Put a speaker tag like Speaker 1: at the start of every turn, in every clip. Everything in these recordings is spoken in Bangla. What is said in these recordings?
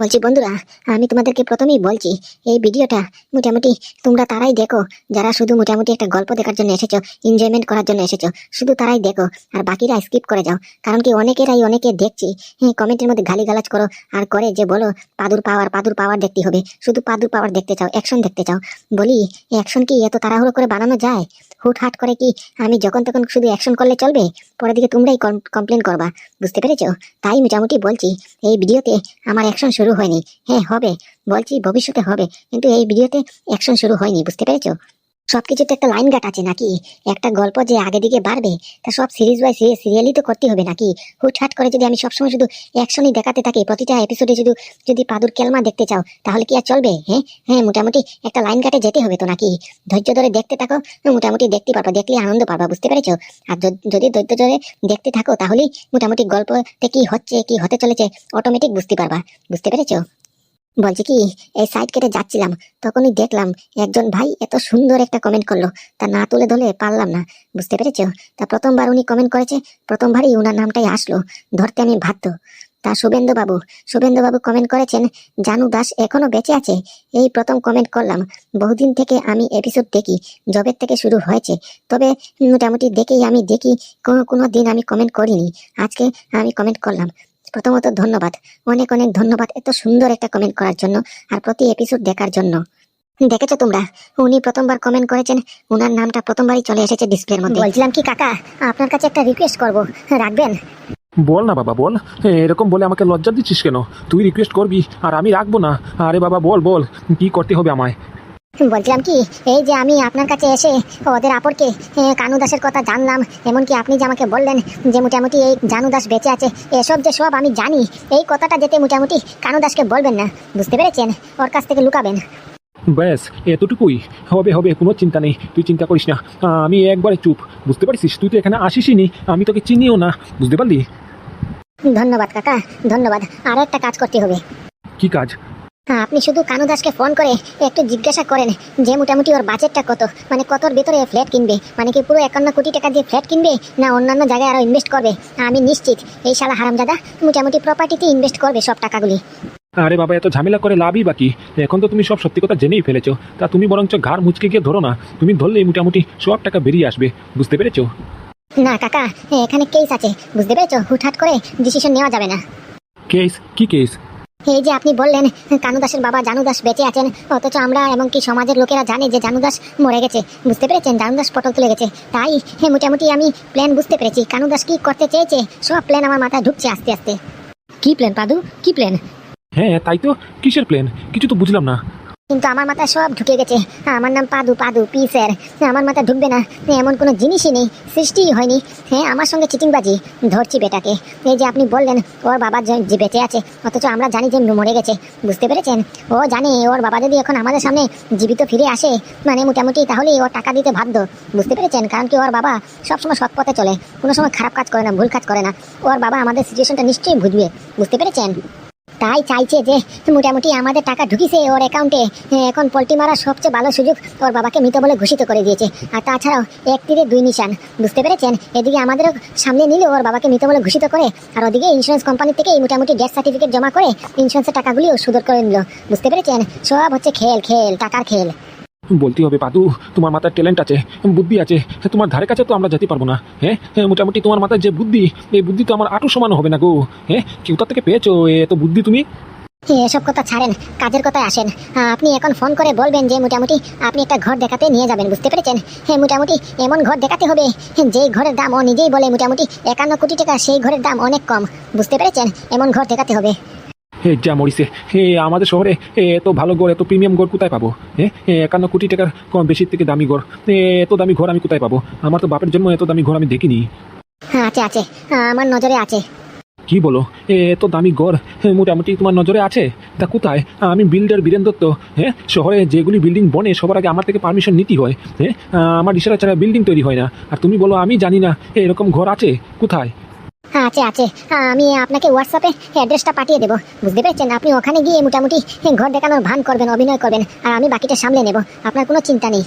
Speaker 1: বলছি, বন্ধুরা, আমি তোমাদেরকে প্রথমেই বলছি, এই ভিডিওটা মোটামুটি তোমরা তারাই দেখো। যারা শুধু মোটামুটি একটা গল্প দেখার জন্য এসেছ এনজয়মেন্ট করার জন্য এসেছ, শুধু তারাই দেখো, আর বাকিরা স্কিপ করে যাও। কারণ কি অনেকেরাই অনেকে দেখছি হ্যাঁ কমেন্টের মধ্যে গালিগালাজ করো, আর করে যে বলো, পাদুর পাওয়ার পাদুর পাওয়ার দেখতে হবে। শুধু পাদুর পাওয়ার দেখতে চাও অ্যাকশন দেখতে চাও। বলি অ্যাকশন কি এত তাড়াহুড়ো করে বানানো যায়? হুটহাট করে কি আমি যখন তখন শুধু অ্যাকশন করলে চলবে? পরের দিকে তোমরাই কমপ্লেন করবা, বুঝতে পেরেছ? তাই মোটামুটি বলছি, এই ভিডিওতে আমার অ্যাকশন শুরু হয়নি। হ্যাঁ হবে। বলছি ভবিষ্যতে হবে, কিন্তু এই ভিডিওতে অ্যাকশন শুরু হয়নি, বুঝতে পেরেছ? সবকিছুতে একটা লাইন গাট আছে নাকি? একটা গল্প যে আগে দিকে বাড়বে, তা সব সিরিজ বাই সিরিজ সিরিয়ালই তো করতে হবে নাকি? হুটহাট করে যদি আমি সবসময় শুধু অ্যাকশনই দেখাতে থাকি, প্রতিটা এপিসোডে শুধু, যদি পাদুর কেলমা দেখতে চাও, তাহলে কি আর চলবে হ্যাঁ? হ্যাঁ মোটামুটি একটা লাইন কাটে যেতে হবে তো নাকি? ধৈর্য ধরে দেখতে থাকো মোটামুটি দেখতে পারবা, দেখলে আনন্দ পাবা বুঝতে পেরেছ? আর যদি ধৈর্য ধরে দেখতে থাকো, তাহলেই মোটামুটি গল্পতে কি হচ্ছে, কি হতে চলেছে অটোমেটিক বুঝতে পারবা, বুঝতে পেরেছ? বলছি কি, এই সাইড কেটে যাচ্ছিলাম, তখনই দেখলাম একজন ভাই এত সুন্দর একটা কমেন্ট করল। তা না তুলে ধরে পারলাম না, বুঝতে পেরেছ? তা প্রথমবার উনি কমেন্ট করেছে, প্রথমবারই উনার নামটাই আসলো, ধরতে আমি বাধ্য। তা শুভেন্দু বাবু শুভেন্দু বাবু কমেন্ট করেছেন, জানু দাস এখনও বেঁচে আছে? এই প্রথম কমেন্ট করলাম, বহুদিন থেকে আমি এপিসোড দেখি জবের থেকে শুরু হয়েছে। তবে মোটামুটি দেখেই আমি দেখি, কোনো কোনো দিন আমি কমেন্ট করিনি, আজকে আমি কমেন্ট করলাম। প্রথমত ধন্যবাদ। অনেক অনেক ধন্যবাদ এত সুন্দর একটা কমেন্ট করার জন্য আর প্রতি এপিসোড দেখার জন্য। দেখেছ তোমরা উনি প্রথমবার কমেন্ট করেছেন ওনার নামটা প্রথমবারই চলে এসেছে ডিসপ্লের মধ্যে। বলছিলাম কি কাকা আপনার কাছে একটা রিকোয়েস্ট করব। রাখবেন?
Speaker 2: বল না বাবা বল। এরকম বলে আমাকে লজ্জা দিচ্ছিস কেন? তুই রিকোয়েস্ট করবি আর আমি রাখব না। আরে বাবা বল বল। কি করতে হবে আমায়?
Speaker 1: বলছিলাম কি এই যে আমি আপনার কাছে এসে ওদের আপরকে কানু দাসের কথা জানলাম এমনকি আপনি যে আমাকে বললেন যে মোটামুটি এই জানু দাস বেঁচে আছে এসব যে সব আমি জানি এই কথাটা যেতে মোটামুটি কানু দাসকে বলবেন না বুঝতে পেরেছেন? ওর কাছ থেকে লুকাবেন।
Speaker 2: ব্যাস এতটুকুই। হবে হবে কোনো চিন্তা নেই তুই চিন্তা করিস না। আমি একবারে চুপ। বুঝতে পারছিস? তুই তো এখানে আসিসই নি আমি তোকে চিনিও না বুঝতে পারলি?
Speaker 1: ধন্যবাদ কাকা ধন্যবাদ। আরও একটা কাজ করতে হবে।
Speaker 2: কি কাজ?
Speaker 1: আপনি শুধু কানু দাসকে ফোন করে একটু জিজ্ঞাসা করেন যে মোটামুটি ওর বাজেটটা কত? মানে কতর ভেতরে ফ্ল্যাট কিনবে? মানে কি পুরো একান্ন কোটি টাকা দিয়ে ফ্ল্যাট কিনবে? না অন্যান্য জায়গায় আরও ইনভেস্ট করবে? আমি নিশ্চিত এই শালা হারামজাদা মোটামুটি প্রপার্টিতে ইনভেস্ট করবে সব টাকাগুলি।
Speaker 2: আরে বাবা এত ঝামেলা করে লাভই বাকি এখন তো তুমি সব সত্যি কথা জেনেই ফেলেছো। তা তুমি বরঞ্চ ঘাড় মুচকে গিয়ে ধরো না। তুমি ধরলেই মোটামুটি সব টাকা বেরিয়ে আসবে। বুঝতে পেরেছ?
Speaker 1: না কাকা এখানে কেস আছে। বুঝতে পেরেছ? হুটহাট করে ডিসিশন নেওয়া যাবে না।
Speaker 2: কেস কি কেস
Speaker 1: এই যে আপনি বললেন কানু দাসের বাবা জানু দাস বেঁচে আছেন, অথচ আমরা এমনকি সমাজের লোকেরা জানে যে জানু দাস মরে গেছে। বুঝতে পেরেছেন? জানু দাস পটল তুলে গেছে। তাই হ্যাঁ মোটামুটি আমি প্ল্যান বুঝতে পেরেছি। কানু দাস কি করতে চেয়েছে? সব প্ল্যান আমার মাথায় ঢুকছে আস্তে আস্তে। কি প্ল্যান পাদু? কি প্ল্যান
Speaker 2: হ্যাঁ তাই তো। কিসের প্ল্যান কিছু তো বুঝলাম না।
Speaker 1: কিন্তু আমার মাথায় সব ঢুকে গেছে। আমার নাম পাদু পাদু পি স্যার আমার মাথায় ঢুকবে না। এমন কোনো জিনিসই নেই, সৃষ্টিই হয়নি। হ্যাঁ আমার সঙ্গে চিটিংবাজি, ধরছি বেটাকে। এই যে আপনি বললেন, ওর বাবা যে বেঁচে আছে, অথচ আমরা জানি যে মরে গেছে। বুঝতে পেরেছেন? ও জানে, ওর বাবা যদি এখন আমাদের সামনে জীবিত ফিরে আসে মানে মোটামুটি তাহলেই ওর টাকা দিতে বাধ্য। বুঝতে পেরেছেন? কারণ কি ওর বাবা সবসময় সৎ পথে চলে। কোনো সময় খারাপ কাজ করে না, ভুল কাজ করে না। ওর বাবা আমাদের সিচুয়েশনটা নিশ্চয়ই বুঝবে। বুঝতে পেরেছেন? তাই চাইছে যে মোটামুটি আমাদের টাকা ঢুকিছে ওর অ্যাকাউন্টে। এখন পোলট্রি মারার সবচেয়ে ভালো সুযোগ ওর বাবাকে মৃত বলে ঘোষিত করে দিয়েছে। আর তাছাড়াও এক তীরে দুই নিশান, বুঝতে পেরেছেন? এদিকে আমাদেরও সামনে নিলে ওর বাবাকে মৃত বলে ঘোষিত করে, আর ওদিকে ইন্স্যুরেন্স কোম্পানি থেকে এই মোটামুটি ডেথ সার্টিফিকেট জমা করে ইন্স্যুরেন্সের টাকাগুলিও সুদর করে নিল, বুঝতে পেরেছেন? সব হচ্ছে খেল খেল, টাকার খেল।
Speaker 2: বলতে হবে পাদু তোমার মাথায় ট্যালেন্ট আছে বুদ্ধি আছে তোমার ধারে কাছে তো আমরা যেতে পারব না হ্যাঁ? হ্যাঁ, মোটামুটি তোমার মাথায় যে বুদ্ধি এই বুদ্ধি তো আমার আটু সমান হবে না গো হ্যাঁ? কেউ তার থেকে পেয়েছ এত বুদ্ধি তুমি?
Speaker 1: এসব কথা ছাড়েন কাজের কথায় আসেন। আপনি এখন ফোন করে বলবেন যে মোটামুটি আপনি একটা ঘর দেখাতে নিয়ে যাবেন বুঝতে পেরেছেন? হ্যাঁ মোটামুটি এমন ঘর দেখাতে হবে যেই ঘরের দাম ও নিজেই বলে মোটামুটি একান্ন কোটি টাকা সেই ঘরের দাম অনেক কম বুঝতে পেরেছেন? এমন ঘর দেখাতে হবে।
Speaker 2: হে যা মরিছে হে আমাদের শহরে এ, এত ভালো ঘর এত প্রিমিয়াম ঘর কোথায় পাবো? হ্যাঁ একান্ন কোটি টাকার কম বেশি থেকে দামি ঘর এত দামি ঘর আমি কোথায় পাবো? আমার তো বাপের জন্য এত দামি ঘর আমি দেখিনি।
Speaker 1: হ্যাঁ আছে আছে আমার নজরে আছে।
Speaker 2: কি বলো এ এত দামি ঘর এ, মোটামুটি তোমার নজরে আছে? তা কোথায়? আমি বিল্ডার বীরেন দত্ত হ্যাঁ শহরে যেগুলি বিল্ডিং বনে সবার আগে আমার থেকে পারমিশন নিতে হয় হ্যাঁ আমার ইশারা ছাড়া বিল্ডিং তৈরি হয় না। আর তুমি বলো আমি জানি না এরকম ঘর আছে? কোথায়?
Speaker 1: আছে আছে। আমি আপনাকে হোয়াটসঅ্যাপে অ্যাড্রেসটা পাঠিয়ে দেবো। বুঝতে পেরেছেন? আপনি ওখানে গিয়ে মোটামুটি ঘর দেখানোর ভান করবেন অভিনয় করবেন আর আমি বাকিটা সামলে নেব। আপনার কোনো চিন্তা নেই।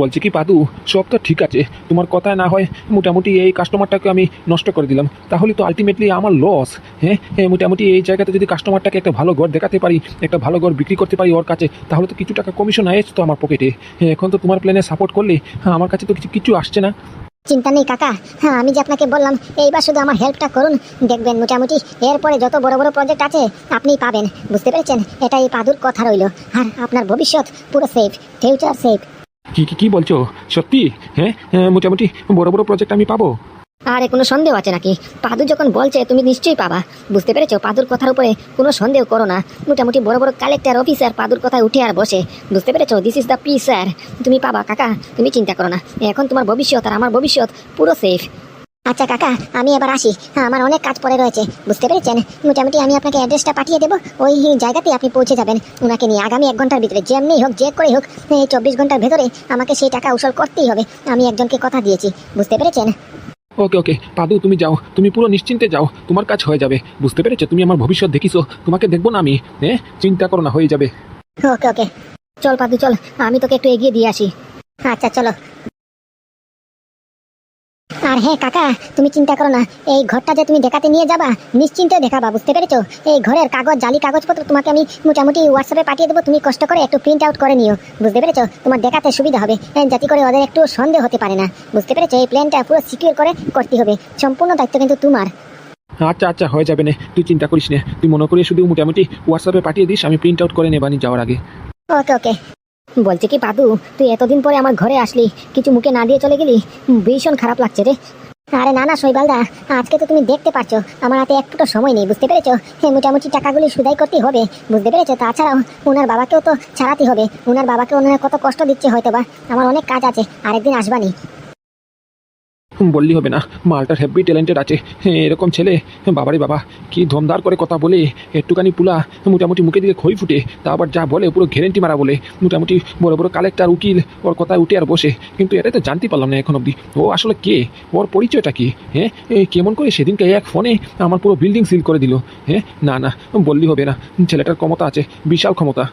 Speaker 2: বলছি কি পাদু? সব তো ঠিক আছে। তোমার কথায় না হয় মোটামুটি এই কাস্টমারটাকে আমি নষ্ট করে দিলাম। তাহলে তো আলটিমেটলি আমার লস হ্যাঁ? হ্যাঁ, মোটামুটি এই জায়গাতে যদি কাস্টমারটাকে একটা ভালো ঘর দেখাতে পারি একটা ভালো ঘর বিক্রি করতে পারি ওর কাছে তাহলে তো কিছু টাকা কমিশন আসছে তো আমার পকেটে হ্যাঁ, এখন তো তোমার প্ল্যানে সাপোর্ট করলে আমার কাছে তো কিছু কিছু আসছে না।
Speaker 1: চিন্তা নেই কাকা। হ্যাঁ আমি যে আপনাকে বললাম এইবার শুধু আমার হেল্পটা করুন। দেখবেন মোটামুটি এরপরে যত বড় বড় প্রজেক্ট আছে আপনি পাবেন। বুঝতে পেরেছেন? এটা এই পাদুর কথা রইল। আর আপনার ভবিষ্যৎ পুরো সেফ ফিউচার সেফ
Speaker 2: কি কি বলছো? সত্যি? হ্যাঁ হ্যাঁ, মোটামুটি বড় বড় প্রজেক্ট আমি পাবো।
Speaker 1: আর কোনো সন্দেহ আছে নাকি? পাদু যখন বলছে, তুমি নিশ্চয়ই পাবা। বুঝতে পেরেছ? পাদুর কথার উপরে কোনো সন্দেহ করো না। মোটামুটি বড় বড় কালেক্টর অফিসার পাদুর কথায় উঠে আর বসে। বুঝতে পেরেছ? This is the P sir তুমি পাবা, কাকা। তুমি চিন্তা করো না। এখন তোমার ভবিষ্যৎ আর আমার ভবিষ্যৎ পুরো সেফ আচ্ছা কাকা, আমি এবার আসি। হ্যাঁ আমার অনেক কাজ পড়ে রয়েছে। বুঝতে পেরেছেন? মোটামুটি আমি আপনাকে অ্যাড্রেসটা পাঠিয়ে দেবো। ওই জায়গাতে আপনি পৌঁছে যাবেন। ওনাকে নিয়ে আগামী এক ঘণ্টার ভিতরে, যেমনি হোক, যে করে হোক, এই চব্বিশ ঘণ্টার ভেতরে আমাকে সেই টাকা উসল করতেই হবে। আমি একজনকে কথা দিয়েছি। বুঝতে পেরেছেন?
Speaker 2: ওকে ওকে। পাদু, তুমি যাও। তুমি পুরো নিশ্চিন্তে যাও। তোমার কাজ হয়ে যাবে। বুঝতে পেরেছ? তুমি আমার ভবিষ্যৎ দেখিছো। তোমাকে দেখব না আমি। হ্যাঁ? চিন্তা করো না, হয়ে যাবে।
Speaker 1: ওকে ওকে। চল, পাদু, চল। আমি তোকে একটু এগিয়ে দিয়ে আসি। আচ্ছা চলো। আর হ্যাঁ কাকা তুমি চিন্তা করো না। এই ঘরটা যে তুমি দেখাতে নিয়ে যাবা নিশ্চিন্তে দেখাবা বুঝতে পেরেছ? এই ঘরের কাগজ জালি কাগজপত্র তোমাকে আমি মোটামুটি হোয়াটসঅ্যাপে পাঠিয়ে দেবো। তুমি কষ্ট করে একটু প্রিন্ট আউট করে নিও। বুঝতে পেরেছ? তোমার দেখাতে সুবিধা হবে। হ্যাঁ, যাতে করে ওদের একটু সন্দেহ হতে পারে না। বুঝতে পেরেছ? এই প্ল্যানটা পুরো সিকিউর করে করতে হবে। সম্পূর্ণ দায়িত্ব কিন্তু তোমার।
Speaker 2: আচ্ছা আচ্ছা হয়ে যাবে না। তুই চিন্তা করিস না। তুই মনে করিয়ে শুধু মোটামুটি হোয়াটসঅ্যাপে পাঠিয়ে দিস আমি প্রিন্ট আউট করে নেবানি যাওয়ার আগে।
Speaker 1: ওকে ওকে। বলছি কি পাদু তুই এতদিন পরে আমার ঘরে আসলি, কিছু মুখে না দিয়ে চলে গেলি? ভীষণ খারাপ লাগছে রে। আরে না না শৈবালদা আজকে তো তুমি দেখতে পারছ, আমার হাতে একটুটা সময় নেই, বুঝতে পেরেছ? মোটামুটি টাকাগুলি সুদাই করতে হবে, বুঝতে পেরেছ? তাছাড়াও ওনার বাবাকেও তো ছাড়াতে হবে ওনার বাবাকে ওনারা কত কষ্ট দিচ্ছে হয়তো বা আমার অনেক কাজ আছে, আরেকদিন আসবানি।
Speaker 2: বললি হবে না। মালটার হেভি ট্যালেন্টেড আছে। হ্যাঁ, এরকম ছেলে। বাবারে বাবা কি ধমদার করে কথা বলে। একটুখানি পুলা মোটামুটি মুখে দিকে খই ফুটে। তা আবার যা বলে পুরো গ্যারেন্টি মারা বলে। মোটামুটি বড় বড় কালেক্টর উকিল ওর কথায় উঠে আর বসে। কিন্তু এটাই তো জানতে পারলাম না এখন অবধি। ও আসলে কে? ওর পরিচয়টা কি? হ্যাঁ কেমন করে সেদিনকে এক ফোনে আমার পুরো বিল্ডিং সিল করে দিল। হ্যাঁ না না বললি হবে না। ছেলেটার ক্ষমতা আছে বিশাল ক্ষমতা।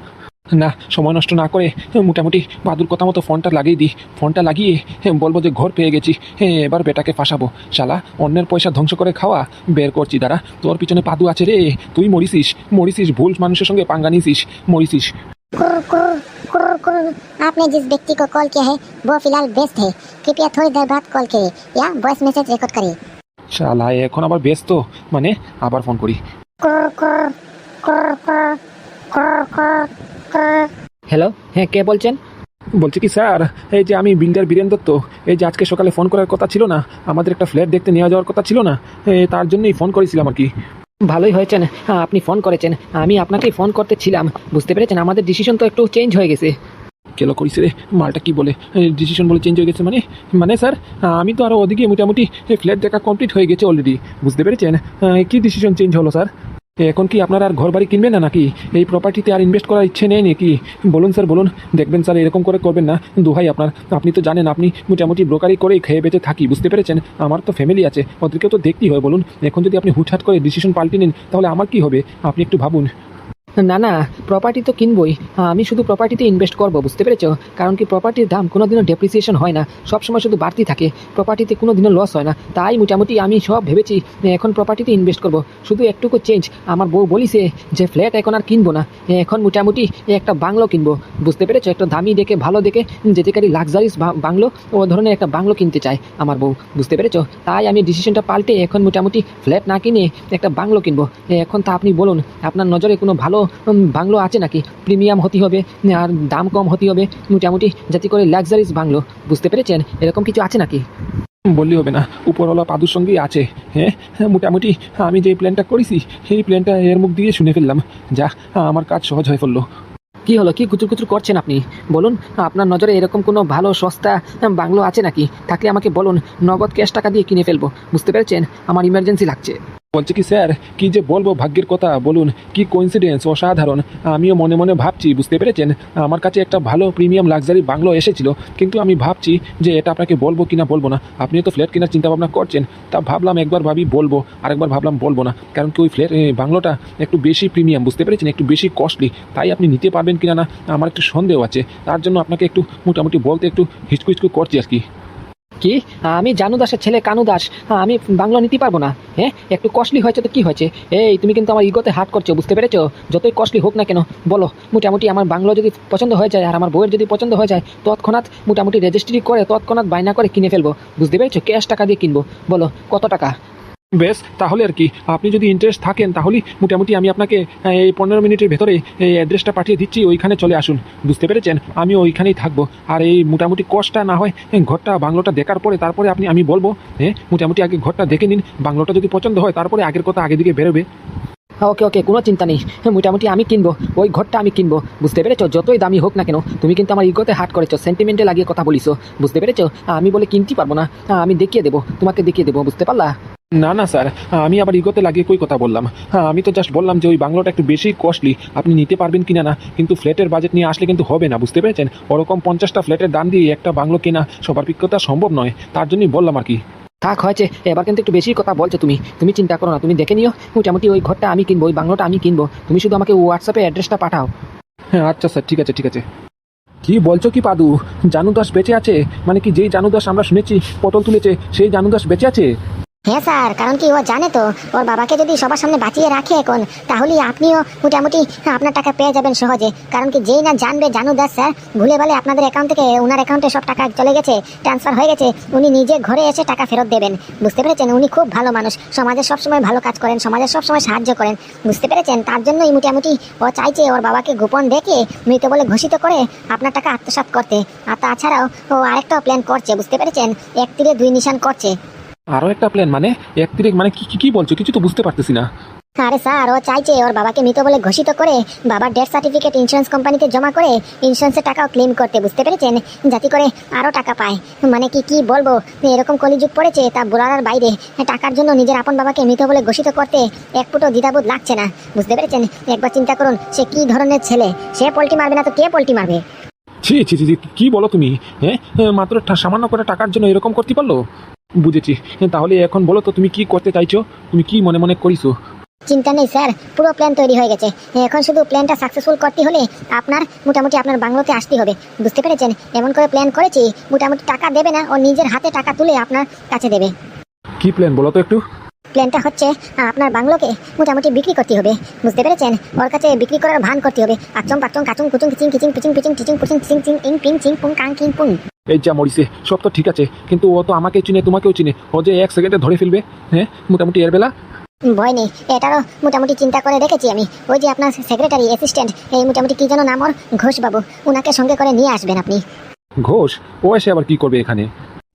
Speaker 2: না সময় নষ্ট না করে মোটামুটি বাদুর কথা মতো ফোনটা লাগিয়ে দিই ফোনটা লাগিয়ে হ্যাঁ, বলবো যে ঘর পেয়ে গেছি হ্যাঁ এবার বেটাকে ফাঁসাবো শালা অন্যের পয়সা ধ্বংস করে খাওয়া বের করছি দাঁড়া তোর পিছনে পাদু আছে রে তুই মরিসিস মরিসিস ভুল মানুষের সঙ্গে পাঙ্গা নিছিস মরিসিস
Speaker 1: कुर कुर कुर कुर आपने जिस व्यक्ति को कॉल किया है वो फिलहाल व्यस्त है कृपया थोड़ी देर बाद कॉल करिए या वॉइस मैसेज रिकॉर्ड करिए
Speaker 2: শালা এখন আবার ব্যস্ত মানে আবার ফোন করি
Speaker 3: হ্যালো হ্যাঁ কে বলছেন?
Speaker 2: বলছি কি স্যার? এই যে আমি বিল্ডার বীরেন দত্ত এই যে আজকে সকালে ফোন করার কথা ছিল না আমাদের একটা ফ্ল্যাট দেখতে নিয়ে যাওয়ার কথা ছিল না তার জন্যই ফোন করেছিলাম আর কি।
Speaker 3: ভালোই হয়েছেন। হ্যাঁ, আপনি ফোন করেছেন। আমি আপনাকেই ফোন করতে ছিলাম বুঝতে পেরেছেন? আমাদের ডিসিশন তো একটু চেঞ্জ হয়ে গেছে।
Speaker 2: কেলো করিস রে? মালটা কি বলে? ডিসিশন বলে চেঞ্জ হয়ে গেছে মানে? মানে স্যার আমি তো আরও ওদিকে মোটামুটি ফ্ল্যাট দেখা কমপ্লিট হয়ে গেছে অলরেডি বুঝতে পেরেছেন? কি ডিসিশন চেঞ্জ হলো স্যার? এখন কি আপনারা আর ঘর বাড়ি কিনবেন না নাকি? এই প্রপার্টিতে আর ইনভেস্ট করার ইচ্ছে নেই নাকি? বলুন স্যার বলুন। দেখবেন স্যার এরকম করে করবেন না। দুহাই আপনার। আপনি তো জানেন, আপনি মোটামুটি ব্রোকারি করেই খেয়ে বেঁচে থাকি, বুঝতে পেরেছেন? আমার তো ফ্যামিলি আছে, ওদেরকেও তো দেখতেই হয়, বলুন। এখন যদি আপনি হুটহাট করে ডিসিশন পাল্টে নিন, তাহলে আমার কি হবে? আপনি একটু ভাবুন।
Speaker 3: না না প্রপার্টি তো কিনবই। আমি শুধু প্রপার্টিতে ইনভেস্ট করব, বুঝতে পেরেছ? কারণ কি প্রপার্টির দাম কোনোদিনও ডেপ্রিসিয়েশন হয় না। সবসময় শুধু বাড়তি থাকে। প্রপার্টিতে কোনোদিনও লস হয় না। তাই মোটামুটি আমি সব ভেবেছি এখন প্রপার্টিতে ইনভেস্ট করব। শুধু একটুকু চেঞ্জ আমার বউ বলিছে যে ফ্ল্যাট এখন আর কিনবো না। এখন মোটামুটি একটা বাংলো কিনবো। বুঝতে পেরেছ? একটা দামি দেখে, ভালো দেখে, যেতে কারি লাক্সারিস বাংলো ও ধরনের একটা বাংলো কিনতে চায় আমার বউ। বুঝতে পেরেছ? তাই আমি ডিসিশনটা পাল্টে এখন মোটামুটি ফ্ল্যাট না কিনে একটা বাংলো কিনবো। এখন তা আপনি বলুন, আপনার নজরে কোনো ভালো বাংলো আছে নাকি? প্রিমিয়াম হতে হবে আর দাম কম হতে হবে। মোটামুটি যাতে করে লাক্সারিস বাংলো। বুঝতে পেরেছেন? এরকম কিছু আছে নাকি?
Speaker 2: বললি হবে না উপরওয়ালা পাদুর সঙ্গেই আছে। হ্যাঁ? হ্যাঁ, মোটামুটি আমি যে প্ল্যানটা করেছি সেই প্ল্যানটা এর মুখ দিয়ে শুনে ফেললাম। যা আমার কাজ সহজ হয়ে পড়ল
Speaker 3: কি হলো? কি কুচুর কুচুর করছেন আপনি? বলুন আপনার নজরে এরকম কোনো ভালো সস্তা বাংলো আছে নাকি? থাকলে আমাকে বলুন নগদ ক্যাশ টাকা দিয়ে কিনে ফেলব। বুঝতে পেরেছেন? আমার ইমার্জেন্সি লাগছে।
Speaker 2: বলছে কি, স্যার, কি যে বলব ভাগ্যের কথা? বলুন, কি কোইন্সিডেন্স অসাধারণ। আমিও মনে মনে ভাবছি, বুঝতে পেরেছেন? আমার কাছে একটা ভালো প্রিমিয়াম লাক্সারি বাংলো এসেছিল, কিন্তু আমি ভাবছি যে এটা আপনাকে বলব কিনা বলব না। আপনিও তো ফ্ল্যাট কেনার চিন্তা ভাবনা করছেন, তা ভাবলাম একবার ভাবি বলব, আরেকবার ভাবলাম বলব না। কারণ কি ওই ফ্ল্যাট বাংলোটা একটু বেশি প্রিমিয়াম বুঝতে পেরেছেন? একটু বেশি কস্টলি তাই আপনি নিতে পারবেন কিনা না, আমার একটু সন্দেহ আছে। তার জন্য আপনাকে একটু মোটামুটি বলতে একটু হিচকু হিচকু করছি আর কি।
Speaker 3: কি? আমি জানু দাসের ছেলে কানু দাস আমি বাংলা নিতে পারব না। হ্যাঁ? একটু কস্টলি হয়েছে তো কি হয়েছে? এই, তুমি কিন্তু আমার ইগোতে হাট করছ, বুঝতে পেরেছ? যতই কস্টলি হোক না কেন, বলো, মোটামুটি আমার বাংলা যদি পছন্দ হয়ে যায় আর আমার বইয়ের যদি পছন্দ হয়ে যায়, তৎক্ষণাৎ মোটামুটি রেজিস্ট্রি করে, তৎক্ষণাৎ বায়না করে কিনে ফেলব। বুঝতে পেরেছ? ক্যাশ টাকা দিয়ে কিনবো। বলো, কত টাকা?
Speaker 2: বেশ তাহলে আর কি। আপনি যদি ইন্টারেস্ট থাকেন তাহলে মোটামুটি আমি আপনাকে এই পনেরো মিনিটের ভেতরে এই অ্যাড্রেসটা পাঠিয়ে দিচ্ছি ওইখানে চলে আসুন। বুঝতে পেরেছেন? আমি ওইখানেই থাকব। আর এই মোটামুটি কষ্টটা না হয় ঘরটা বাংলোটা দেখার পরে তারপরে আপনি আমি বলব হ্যাঁ মোটামুটি আগে ঘরটা দেখে নিন। বাংলোটা যদি পছন্দ হয় তারপরে আগের কথা আগে দিকে বেরোবে।
Speaker 3: ওকে ওকে কোনো চিন্তা নেই। হ্যাঁ, মোটামুটি আমি কিনবো ওই ঘরটা আমি কিনবো। বুঝতে পেরেছ? যতই দামি হোক না কেন তুমি কিন্তু আমার ইগোতে হাট করেছ সেন্টিমেন্টে লাগিয়ে কথা বলিছো। বুঝতে পেরেছ? আমি বলে কিনতে পারব না। আমি দেখিয়ে দেবো তোমাকে দেখিয়ে দেবো বুঝতে পারলা?
Speaker 2: না না স্যার। আমি আবার ইগোতে লাগিয়ে কই কথা বললাম? হ্যাঁ আমি তো জাস্ট বললাম যে ওই বাংলোটা একটু বেশি কস্টলি আপনি নিতে পারবেন কিনা না? কিন্তু ফ্ল্যাটের বাজেট নিয়ে আসলে কিন্তু হবে না বুঝতে পেরেছেন? ওরকম পঞ্চাশটা ফ্ল্যাটের দাম দিয়ে একটা বাংলো কেনা সবার পক্ষতা সম্ভব নয়। তার জন্যই বললাম আর কি।
Speaker 3: থাক হয়েছে। এবার কিন্তু একটু বেশি কথা বলছো তুমি। তুমি চিন্তা করো না তুমি দেখে নিও। মোটামুটি ওই ঘরটা আমি কিনবো ওই বাংলোটা আমি কিনবো। তুমি শুধু আমাকে হোয়াটসঅ্যাপে অ্যাড্রেসটা পাঠাও।
Speaker 2: হ্যাঁ আচ্ছা স্যার ঠিক আছে ঠিক আছে। কি বলছো কি পাদু? জানু দাস বেঁচে আছে? মানে কি যেই জানু দাস আমরা শুনেছি পটল তুলেছে সেই জানু দাস বেঁচে আছে?
Speaker 1: হ্যাঁ স্যার, কারণ কি ও জানে তো, ওর বাবাকে যদি সবার সামনে বাঁচিয়ে রাখে এখন, তাহলে আপনিও মোটামুটি আপনার টাকা পেয়ে যাবেন সহজে। কারণ কি যেই না জানবে জানু দাস স্যার। ভুলে ভালে আপনাদের অ্যাকাউন্ট থেকে, ওনার অ্যাকাউন্টে সব টাকা চলে গেছে ট্রান্সফার হয়ে গেছে, উনি নিজে ঘরে এসে টাকা ফেরত দেবেন। বুঝতে পেরেছেন? উনি খুব ভালো মানুষ। সমাজে সবসময় ভালো কাজ করেন, সমাজে সবসময় সাহায্য করেন। বুঝতে পেরেছেন? তার জন্যই মোটামুটি ও চাইছে ওর বাবাকে গোপন দেখে মৃত বলে ঘোষিত করে আপনার টাকা আত্মসাৎ করতে। আর তাছাড়াও ও আরেকটাও প্ল্যান করছে, বুঝতে পেরেছেন? এক তীরে দুই নিশান করছে।
Speaker 2: আরও একটা প্ল্যান মানে এক তিরেক মানে কি কি- বলছো? কিছু তো বুঝতে পারতেছি না।
Speaker 1: আরে স্যার ও চাইছে ওর বাবাকে মৃত বলে ঘোষিত করে বাবার ডেথ সার্টিফিকেট ইন্স্যুরেন্স কোম্পানিতে জমা করে ইন্স্যুরেন্সের টাকাও ক্লেম করতে বুঝতে পেরেছেন? যাতে করে আরও টাকা পায়। মানে কি কি বলব? এরকম কলিযুগ পড়েছে তা বলার বাইরে টাকার জন্য নিজের আপন বাবাকে মৃত বলে ঘোষিত করতে এক ফুটো দ্বিধাবোধ লাগছে না বুঝতে পেরেছেন? একবার চিন্তা করুন সে কি ধরনের ছেলে? সে পোল্টি মারবে না তো কে পোল্টি মারবে?
Speaker 2: ছি ছি ছি কি বলো তুমি? হ্যাঁ হ্যাঁ, মাত্র সামান্য করে টাকার জন্য এরকম করতে পারল? বুঝেছি। তাহলে এখন বলো তো তুমি কি করতে চাইছো? তুমি কি মনে মনে করিছো?
Speaker 1: চিন্তা নেই স্যার। পুরো প্ল্যান তৈরি হয়ে গেছে। এখন শুধু প্ল্যানটা সাকসেসফুল করতে হলে আপনার মোটামুটি আপনার বাংলোতে আসতে হবে। বুঝতে পেরেছেন? এমন করে প্ল্যান করেছি মোটামুটি টাকা দেবে না ও নিজের হাতে টাকা তুলে আপনার কাছে দেবে।
Speaker 2: কি প্ল্যান বলো তো একটু?
Speaker 1: প্ল্যানটা হচ্ছে আপনার বাংলোকে মোটামুটি বিক্রি করতে হবে। বুঝতে পেরেছেন? ওর কাছে বিক্রি করার ভান করতে হবে। আচম পাকচম কাচুং কুচুং কিচিং কিচিং পিচিং পিচিং টিচিং পুচিং চিং চিং ইং পিং চিং পুং কাং কিং পুং।
Speaker 2: এই যা মরিছে সব তো ঠিক আছে কিন্তু ও তো আমাকে চিনে তোমাকেও চিনে। ও যে এক সেকেন্ডে ধরে ফেলবে হ্যাঁ? মোটামুটি এর বেলা?
Speaker 1: ভয় নেই এটারও মোটামুটি চিন্তা করে রেখেছি আমি। ওই যে আপনার সেক্রেটারি অ্যাসিস্ট্যান্ট এই মোটামুটি কি যেন নাম ওর? ঘোষবাবু ওনাকে সঙ্গে করে নিয়ে আসবেন আপনি।
Speaker 2: ঘোষ? ও এসে আবার কি করবে এখানে?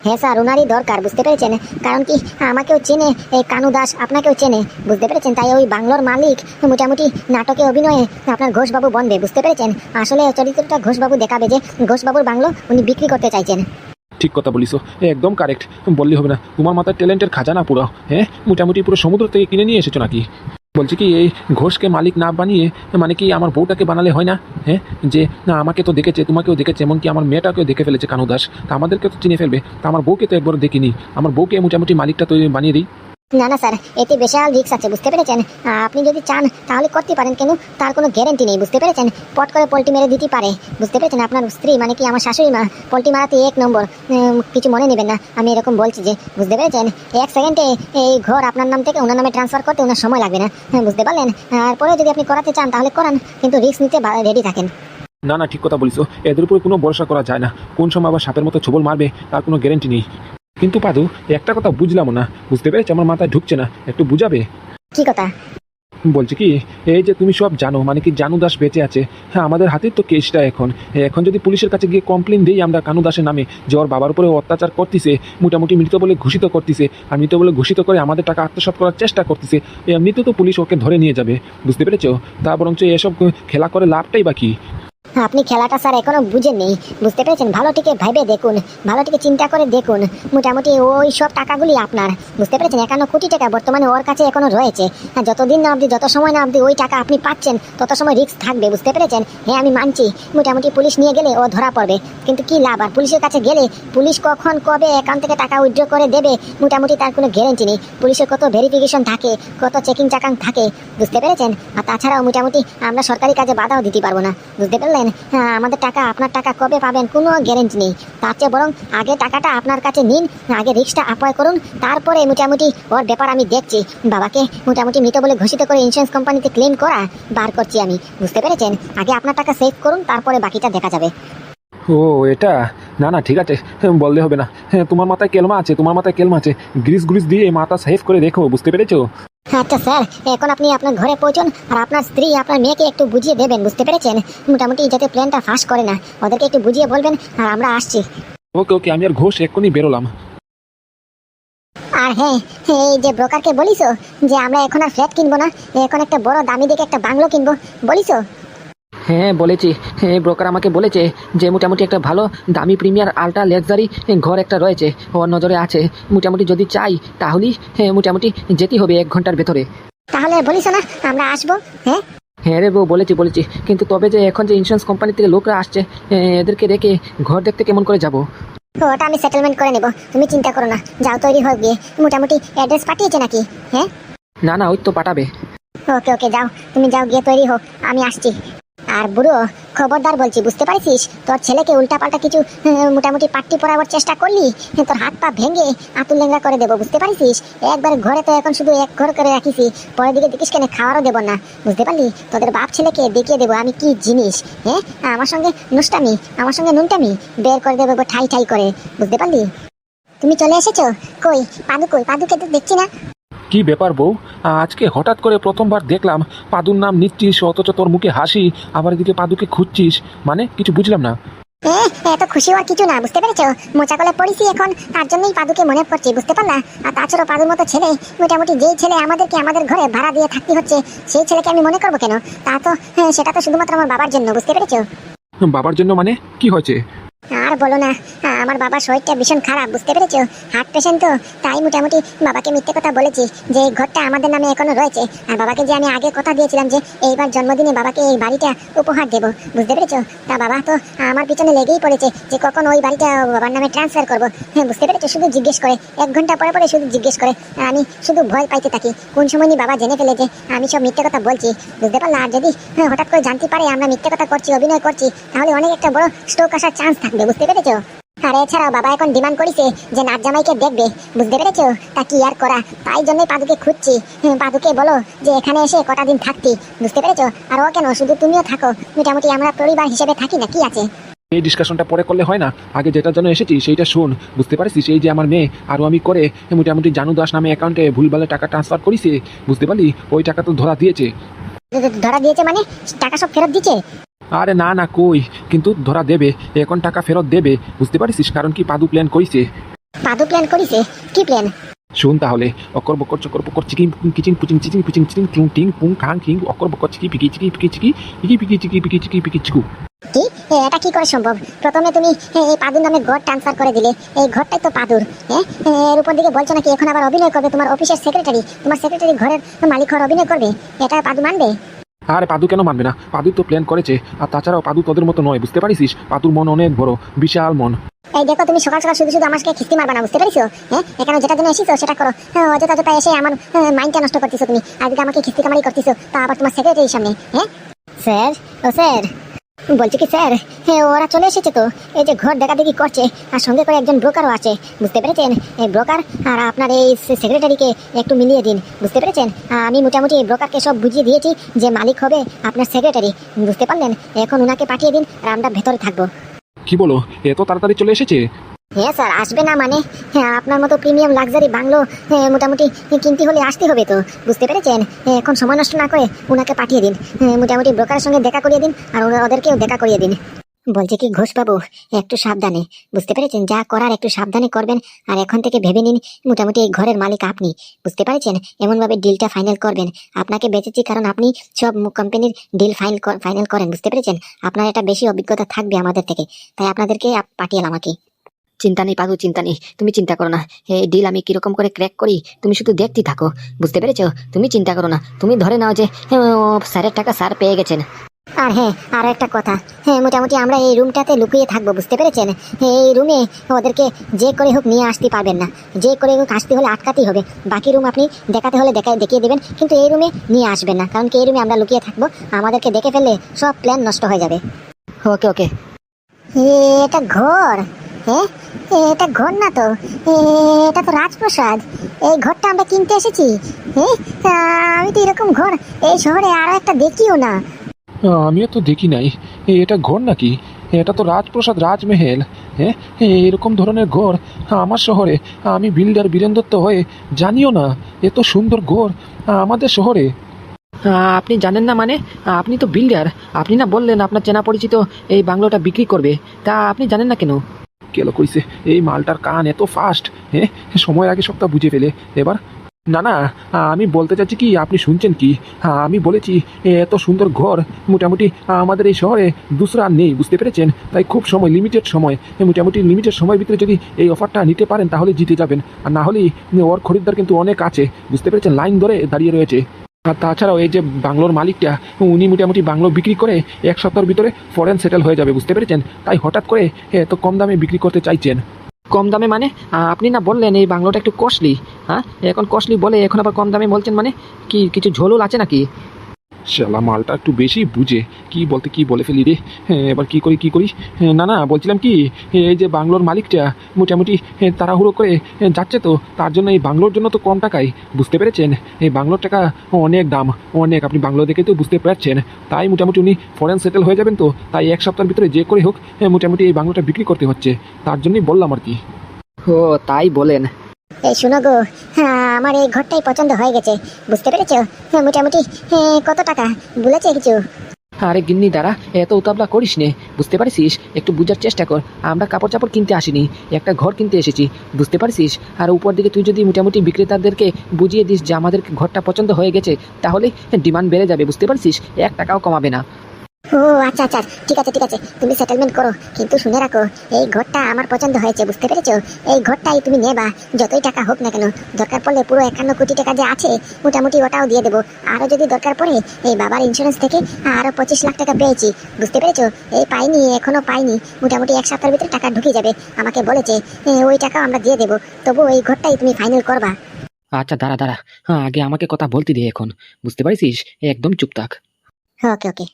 Speaker 1: হ্যাঁ স্যার ওনারই দরকার, বুঝতে পেরেছেন? কারণ কি, আমাকেও চেনে, এই কানু দাস আপনাকেও চেনে, বুঝতে পেরেছেন? তাই ওই বাংলোর মালিক মোটামুটি নাটকে অভিনয়ে আপনার ঘোষবাবু বনবে, বুঝতে পেরেছেন? আসলে চরিত্রটা ঘোষবাবু দেখাবে যে ঘোষবাবুর বাংলো উনি বিক্রি করতে চাইছেন।
Speaker 2: ঠিক কথা বলিছো একদম কারেক্ট। বললে হবে না তোমার মাথায় ট্যালেন্টের খাজানা পুরো হ্যাঁ? মোটামুটি পুরো সমুদ্র থেকে কিনে নিয়ে এসেছ নাকি? বলছি কি, এই ঘোষকে মালিক না বানিয়ে মানে কি আমার বউটাকে বানালে হয় না? হ্যাঁ? যে, না, আমাকে তো দেখেছে, তোমাকেও দেখেছে, এমনকি আমার মেয়েটাকেও দেখে ফেলেছে কানু দাস তা আমাদেরকে তো চিনে ফেলবে। তা আমার বউকে তো একবার দেখিনি। আমার বউকে মোটামুটি মালিকটা তো বানিয়ে দিই।
Speaker 1: না না স্যার এতে বিশাল রিক্স আছে বুঝতে পেরেছেন? আপনি যদি চান তাহলে করতে পারেন কেন তার কোনো গ্যারেন্টি নেই বুঝতে পেরেছেন? পট করে পোল্টি মেরে দিতে পারে বুঝতে পেরেছেন? আপনার স্ত্রী মানে কি আমার শাশুড়ি মা পোল্টি মারাতে এক নম্বর কিছু মনে নেবেন না আমি এরকম বলছি যে বুঝতে পেরেছেন? এক সেকেন্ডে এই ঘর আপনার নাম থেকে ওনার নামে ট্রান্সফার করতে ওনার সময় লাগবে না হ্যাঁ, বুঝতে পারলেন? পরে যদি আপনি করাতে চান তাহলে করান কিন্তু রিক্স নিতে রেডি থাকেন।
Speaker 2: না না ঠিক কথা বলিস এদের উপরে কোনো ভরসা করা যায় না। কোন সময় আবার সাপের মতো ছবল মারবে তার কোনো গ্যারেন্টি নেই। কিন্তু পাদু একটা কথা বুঝলাম না। বুঝতে পেরেছি? আমার মাথায় ঢুকছে না। একটু বুঝাবে?
Speaker 1: কি কথা?
Speaker 2: বলছি কি এই যে তুমি সব জানো মানে কি জানু দাস বেঁচে আছে? হ্যাঁ আমাদের হাতের তো কেসটা এখন। এখন যদি পুলিশের কাছে গিয়ে কমপ্লেন দিই আমরা কানু দাসের নামে যে ওর বাবার উপরে অত্যাচার করতেছে মোটামুটি মৃত বলে ঘোষিত করতেছে আর মৃত বলে ঘোষিত করে আমাদের টাকা আত্মসাৎ করার চেষ্টা করতেছে এমনিতে তো পুলিশ ওকে ধরে নিয়ে যাবে। বুঝতে পেরেছ? তা বরঞ্চ এসব খেলা করে লাভটাই বাকি
Speaker 1: আপনি খেলাটা স্যার এখনও বুঝেননি। বুঝতে পেরেছেন? ভালো থেকে ভেবে দেখুন। ভালো থেকে চিন্তা করে দেখুন। মোটামুটি ওই সব টাকাগুলি আপনার। বুঝতে পেরেছেন? একান্ন কোটি টাকা বর্তমানে ওর কাছে এখনও রয়েছে। যতদিন না অবধি, যত সময় না অবধি ওই টাকা আপনি পাচ্ছেন, তত সময় রিস্ক থাকবে। বুঝতে পেরেছেন? হ্যাঁ আমি মানছি। মোটামুটি পুলিশ নিয়ে গেলে ও ধরা পড়বে। কিন্তু কি লাভ? আর পুলিশের কাছে গেলে পুলিশ কখন, কবে অ্যাকাউন্ট থেকে টাকা উইথড্র করে দেবে? মোটামুটি তার কোনো গ্যারেন্টি নেই। পুলিশের কত ভেরিফিকেশন থাকে, কত চেকিং চাকাং থাকে? বুঝতে পেরেছেন? আর তাছাড়াও মোটামুটি আমরা সরকারি কাজে বাধাও দিতে পারব না। বুঝতে পারলেন? হ্যাঁ আমাদের টাকা আপনার টাকা কবে পাবেন কোনো গ্যারেন্টি নেই। তার চেয়ে বরং আগে টাকাটা আপনার কাছে নিন আগে রিক্সটা অ্যাপ্লাই করুন তারপরে মোটামুটি ওর ব্যাপার আমি দেখছি। বাবাকে মোটামুটি মৃত বলে ঘোষিত করে ইন্স্যুরেন্স কোম্পানিতে ক্লেম করা বার করছি আমি। বুঝতে পেরেছেন? আগে আপনার টাকা সেভ করুন তারপরে বাকিটা দেখা যাবে।
Speaker 2: ও এটা? না না ঠিক আছে। হ্যাঁ, বললে হবে না। হ্যাঁ তোমার মাথায় কেলমা আছে তোমার মাথায় কেলমা আছে। গ্রিস গ্রিস দিয়ে মাথা সেভ করে দেখো বুঝতে পেরেছ?
Speaker 1: আচ্ছা স্যার এখন আপনি আপনার ঘরে পৌঁছন আর আপনার স্ত্রী আপনার মেয়েকে একটু বুঝিয়ে দেবেন বুঝতে পেরেছেন? মোটামুটি যাতে প্ল্যানটা ফাঁস করে না। ওদেরকে একটু বুঝিয়ে বলবেন আর আমরা আসছি।
Speaker 2: ওকে ওকে আমি আর ঘোষ এক্ষুনি বেরোলাম।
Speaker 1: আর হ্যাঁ এই যে ব্রোকারকে বলিস যে আমরা এখন আর ফ্ল্যাট কিনবো না এখন একটা বড় দামি দেখে একটা বাংলো কিনবো বলিস
Speaker 3: হ্যাঁ বলেছি। হ্যাঁ ব্রোকার আমাকে বলেছে যে মোটামুটি একটা ভালো দামি প্রিমিয়ার আলট্রা লাক্সারি ঘর একটা রয়েছে। ওর নজরে আছে। মোটামুটি যদি চাই তাহলেই হ্যাঁ মোটামুটি যেতেই হবে এক ঘণ্টার ভেতরে।
Speaker 1: তাহলে বলিস না আমরা আসব হ্যাঁ
Speaker 3: হ্যাঁ রে বউ বলেছি বলেছি। কিন্তু তবে যে এখন যে ইন্স্যুরেন্স কোম্পানি থেকে লোকরা আসছে এদেরকে রেখে ঘর দেখতে কেমন করে যাব?
Speaker 1: ওটা আমি সেটেলমেন্ট করে নেব। তুমি চিন্তা করো না যাও তৈরি হোক গিয়ে। মোটামুটি অ্যাড্রেস পাঠিয়েছে নাকি হ্যাঁ
Speaker 3: না না ওই তো পাঠাবে।
Speaker 1: ওকে ওকে যাও। তুমি যাও গিয়ে তৈরি হোক। আমি আসছি। আর বুড়ো, খবরদার বলছি, বুঝতে পারছিস তোর ছেলেকে উল্টাপাল্টা কিছু মোটামুটি পাট্টি পরাবার চেষ্টা করলি তোর হাত পা ভেঙে আতুল লেঙ্গা করে দেবো, বুঝতে পারছিস একবার ঘরে তো এখন শুধু এক ঘর করে রাখিস, পরের দিকে দেখিস কেন, খাওয়ারও দেবো না, বুঝতে পারলি? তোদের বাপ ছেলেকে দেখিয়ে দেবো, আমি কি জিনিস হ্যাঁ? আমার সঙ্গে নুষ্টামি, আমার সঙ্গে নুনটামি, বের করে দেবো ঠাই ঠাই করে, বুঝতে পারলি? তুমি চলে এসেছ? কই পাদু কই পাদুকে তো দেখছি না।
Speaker 2: কি ব্যাপার বউ? আজকে হঠাৎ করে প্রথমবার দেখলাম পাদুর নাম নিচ্ছিস অথচ তোর মুখে হাসি আবার এদিকে পাদুকে খুঁজছিস। মানে কিছু বুঝলাম না।
Speaker 1: এত খুশি হওয়ার কিছু না বুঝতে পেরেছ? মোচা কলে পড়িছি এখন তার জন্যই পাদুকে মনে পড়ছে বুঝতে পারলা? আর তাছাড়া পাদুর মতো ছেলে মোটামুটি যেই ছেলে আমাদেরকে আমাদের ঘরে ভাড়া দিয়ে থাকতে হচ্ছে সেই ছেলেকে আমি মনে করব কেন? তা তো হ্যাঁ, সেটা তো শুধুমাত্র আমার বাবার জন্য বুঝতে পেরেছ?
Speaker 2: বাবার জন্য মানে? কি হয়েছে?
Speaker 1: আর বলো না আমার বাবার শরীরটা ভীষণ খারাপ বুঝতে পেরেছ? হার্ট পেশেন্ট তো তাই মোটামুটি বাবাকে মিথ্যে কথা বলেছি যে এই ঘরটা আমাদের নামে এখনও রয়েছে। আর বাবাকে যে আমি আগে কথা দিয়েছিলাম যে এইবার জন্মদিনে বাবাকে এই বাড়িটা উপহার দেবো বুঝতে পেরেছ? তা বাবা তো আমার পিছনে লেগেই পড়েছে যে কখন ওই বাড়িটা বাবার নামে ট্রান্সফার করব। হ্যাঁ বুঝতে পেরেছ? শুধু জিজ্ঞেস করে এক ঘণ্টা পরে পরে শুধু জিজ্ঞেস করে আমি শুধু ভয় পাইতে থাকি। কোন সময় নি বাবা জেনে ফেলে যে আমি সব মিথ্যে কথা বলছি বুঝতে পারলা? আর যদি হ্যাঁ, হঠাৎ করে জানতে পারে আমরা মিথ্যে কথা করছি অভিনয় করছি তাহলে অনেক একটা বড় স্ট্রোক আসার চান্স থাকবে বুঝতে পেরেছ? আর এছাড়াও বাবা এখন ডিমান্ড করেছে যে নাচ জামাইকে দেখবে বুঝতে পেরেছ? তা কি আর করা? তাই জন্যই পাদুকে খুঁজছি। পাদুকে বলো যে এখানে এসে কটা দিন থাকতি বুঝতে পেরেছ? আর ও কেন? শুধু তুমিও থাকো। মোটামুটি আমরা পরিবার হিসেবে থাকি না কি আছে?
Speaker 2: এই ডিসকাশনটা পরে করলে হয় না? আগে যেটার জন্য এসেছি সেইটা শোন। বুঝতে পারিস এই যে আমার মেয়ে আরও আমি করে মোটামুটি জানু দাস নামে অ্যাকাউন্টে ভুলভালে টাকা ট্রান্সফার করিছে। বুঝতে পারলি? ওই টাকা তো ধরা দিয়েছে।
Speaker 1: ধরা দিয়েছে মানে? টাকা সব ফেরত দিচ্ছে
Speaker 2: আরে না না কই? কিন্তু ধরা দেবে এখন টাকা ফেরত দেবে বুঝতে পারিস কারণ কি পাদু প্ল্যান করিছে
Speaker 1: পাদু প্ল্যান করিছে? কি প্ল্যান
Speaker 2: শুন তাহলে অকর বকর চকর বকর চিকিং কিচিং পুচিং চিচিং পুচিং চিচিং টুং টিং পুং খাং কিং অকর বকর চিকি পিকি চিকি পিকি চিকি পিকি পিকি চিকি পিকি চিকি পিকি চিকু।
Speaker 1: কি? এটা কি করে সম্ভব? প্রথমে তুমি এই পাদুর নামে ঘর ট্রান্সফার করে দিলে। এই ঘরটাই তো পাদুর হ্যাঁ? এর উপর দিকে বলছো নাকি এখন আবার অভিনয় করবে? তোমার অফিসের সেক্রেটারি তোমার সেক্রেটারি ঘরের মালিক হওয়ার অভিনয় করবে? এটা পাদু মানবে?
Speaker 2: আরে পাদু কেন মানবে না? পাদু তো প্ল্যান করেছে আর তাছাড়াও পাদু তোদের মতো নয় বুঝতে পারিস পাদুর মন অনেক বড় বিশাল মন।
Speaker 1: এই দেখো তুমি সকাল সকাল শুধু শুধু আমাকে খিস্তি মারবা না বুঝতে পারিছো? হ্যাঁ? এখানে যেটা জন্য এসেছ সেটা করো। হ্যাঁ, অযথা অযথা এসে আমার মাইন্ডটা নষ্ট করতেছো তুমি। আজকে আমাকে খিস্তি কামারি করতেছো তা আবার তোমার সেক্রেটারির সামনে হ্যাঁ? স্যার ও স্যার। বলছি কি স্যার? হ্যাঁ ওরা চলে এসেছে তো। এই যে ঘর দেখাদেখি করছে, আর সঙ্গে করে একজন ব্রোকারও আছে। বুঝতে পেরেছেন? এই ব্রোকার আর আপনার এই সেক্রেটারিকে একটু মিলিয়ে দিন। বুঝতে পেরেছেন? আমি মোটামুটি ব্রোকারকে সব বুঝিয়ে দিয়েছি যে মালিক হবে আপনার সেক্রেটারি বুঝতে পারলেন? এখন ওনাকে পাঠিয়ে দিন, আর আমরা ভেতরে থাকব।
Speaker 2: কি বলো? এত তাড়াতাড়ি চলে এসেছে।
Speaker 1: হ্যাঁ স্যার আসবে না মানে। হ্যাঁ আপনার মতো প্রিমিয়াম লাক্সারি বাংলো হ্যাঁ, মোটামুটি কিনতে হলে আসতে হবে তো। বুঝতে পেরেছেন? হ্যাঁ, এখন সময় নষ্ট না করে ওনাকে পাঠিয়ে দিন। হ্যাঁ, মোটামুটি ব্রোকারের সঙ্গে দেখা করিয়ে দিন আর ওদেরকেও দেখা করিয়ে দিন। বলছে কি ঘোষবাবু একটু সাবধানে। বুঝতে পেরেছেন? যা করার একটু সাবধানে করবেন আর এখন থেকে ভেবে নিন মোটামুটি এই ঘরের মালিক আপনি। বুঝতে পারছেন? এমনভাবে ডিলটা ফাইনাল করবেন। আপনাকে বেঁচেছি কারণ আপনি সব কোম্পানির ডিল ফাইনাল ফাইনাল করেন। বুঝতে পেরেছেন? আপনার একটা বেশি অভিজ্ঞতা থাকবে আমাদের থেকে। তাই আপনাদেরকে আপ- পাঠিয়ে আমাকে
Speaker 4: চিন্তা নেই পাগু চিন্তা নেই। তুমি চিন্তা করো না। এই ডিল আমি কীরকম করে ক্র্যাক করি তুমি শুধু দেখতে থাকো। বুঝতে পেরেছ? তুমি চিন্তা করো না। তুমি ধরে নাও যে স্যারের টাকা স্যার পেয়ে গেছেন।
Speaker 1: আর হ্যাঁ আরও একটা কথা। হ্যাঁ মোটামুটি আমরা এই রুমটাতে লুকিয়ে থাকব বুঝতে পেরেছেন? এই রুমে ওদেরকে যে করে হোক নিয়ে আসতে পারবেন না। যে করে হোক আসতে হলে আটকাতেই হবে। বাকি রুম আপনি দেখাতে হলে দেখা দেখিয়ে দেবেন। কিন্তু এই রুমে নিয়ে আসবেন না। কারণ কি এই রুমে আমরা লুকিয়ে থাকব আমাদেরকে দেখে ফেললে সব প্ল্যান নষ্ট হয়ে যাবে।
Speaker 4: ওকে ওকে।
Speaker 1: এটা ঘর। হ্যাঁ এটা ঘর না তো। এটা তো রাজপ্রসাদ। এই ঘরটা আমরা কিনতে এসেছি। হ্যাঁ আমি তো এরকম ঘর এই শহরে আরও একটা দেখিও না।
Speaker 2: আমিও তো দেখি নাই। এটা ঘর নাকি? এটা তো রাজপ্রসাদ রাজমহল। হ্যাঁ এরকম ধরনের ঘর আমার শহরে আমি বিল্ডার বীরেন্দ্রত্ব হয়ে জানিও না। এত সুন্দর ঘর আমাদের শহরে।
Speaker 3: আপনি জানেন না মানে? আপনি তো বিল্ডার। আপনি না বললেন আপনার চেনা পরিচিত এই বাংলোটা বিক্রি করবে। তা আপনি জানেন না কেন?
Speaker 2: কেলো কইছে এই মালটার কান এত ফাস্ট হ্যাঁ সময় আগে সবটা বুঝে ফেলে। এবার না না আমি বলতে চাচ্ছি কি আপনি শুনছেন কি? হ্যাঁ, আমি বলেছি এত সুন্দর ঘর মোটামুটি আমাদের এই শহরে দুসরা নেই বুঝতে পেরেছেন? তাই খুব সময় লিমিটেড সময় মোটামুটি লিমিটেড সময়ের ভিতরে যদি এই অফারটা নিতে পারেন তাহলে জিতে যাবেন। আর না হলেই ওর খরিদ্দার কিন্তু অনেক আছে বুঝতে পেরেছেন? লাইন ধরে দাঁড়িয়ে রয়েছে। আর তাছাড়াও এই যে বাংলোর মালিকটা, উনি মোটামুটি বাংলো বিক্রি করে এক সপ্তাহের ভিতরে ফরেন সেটেল হয়ে যাবে, বুঝতে পেরেছেন? তাই হঠাৎ করে এত কম দামে বিক্রি করতে চাইছেন।
Speaker 3: কম দামে মানে? আপনি না বললেন এই বাংলোটা একটু কস্টলি হ্যাঁ? এখন কস্টলি বলে এখন আবার কম দামে বলছেন মানে কি, কিছু ঝোলুল আছে নাকি?
Speaker 2: শালা মালটা একটু বেশি বুঝে। কি বলতে কি বলে ফেলি রে? হ্যাঁ, এবার কি করি কি করি? হ্যাঁ, না না বলছিলাম কি এই যে বাংলোর মালিকটা মোটামুটি হ্যাঁ, তাড়াহুড়ো করে হ্যাঁ, যাচ্ছে তো। তার জন্য এই বাংলোর জন্য তো কম টাকাই বুঝতে পেরেছেন? এই বাংলোর টাকা অনেক দাম অনেক আপনি বাংলো দেখে তো বুঝতে পারছেন। তাই মোটামুটি উনি ফরেন সেটেল হয়ে যাবেন তো। তাই এক সপ্তাহের ভিতরে যে করে হোক হ্যাঁ, মোটামুটি এই বাংলোটা বিক্রি করতে হচ্ছে। তার জন্যই বললাম আর কি।
Speaker 3: ও তাই বলেন।
Speaker 1: এই শুনো গো হ্যাঁ, আমার এই ঘরটাই পছন্দ হয়ে গেছে। বুঝতে পেরেছ? হ্যাঁ, মোটামুটি হ্যাঁ, কত টাকা? বলেছে কিছু।
Speaker 3: আরে গিন্নি দ্বারা এত উতাবলা করিস নে। বুঝতে পারছিস? একটু বুঝার চেষ্টা কর। আমরা কাপড় চাপড় কিনতে আসিনি। একটা ঘর কিনতে এসেছি। বুঝতে পারছিস? আর উপর দিকে তুই যদি মোটামুটি বিক্রেতাদেরকে বুঝিয়ে দিস যে আমাদের ঘরটা পছন্দ হয়ে গেছে তাহলে ডিমান্ড বেড়ে যাবে। বুঝতে পারছিস? এক টাকাও কমাবে না।
Speaker 1: ও আচ্ছা আচ্ছা ঠিক আছে ঠিক আছে তুমি সেটেলমেন্ট করো কিন্তু শুনে রাখো এই ঘরটা আমার পছন্দ হয়েছে বুঝতে পেরেছ? এই ঘরটাই তুমি নেবা যতই টাকা হোক না কেন দরকার পড়লে পুরো একান্ন কোটি টাকা যে আছে মোটামুটি ওটাও দিয়ে দেবো। আরও যদি দরকার পড়ে এই বাবার ইন্স্যুরেন্স থেকে আরও পঁচিশ লাখ টাকা পেয়েছি বুঝতে পেরেছ? এই পাইনি এখনও পাইনি মোটামুটি এক সপ্তাহের ভিতরে টাকা ঢুকে যাবে আমাকে বলেছে ওই টাকাও আমরা দিয়ে দেবো তবু এই ঘরটাই তুমি ফাইনাল করবা।
Speaker 3: আচ্ছা দাঁড়া দাঁড়া হ্যাঁ আগে আমাকে কথা বলতে দে এখন বুঝতে পারছিস? একদম চুপ থাক।
Speaker 1: ওকে ওকে।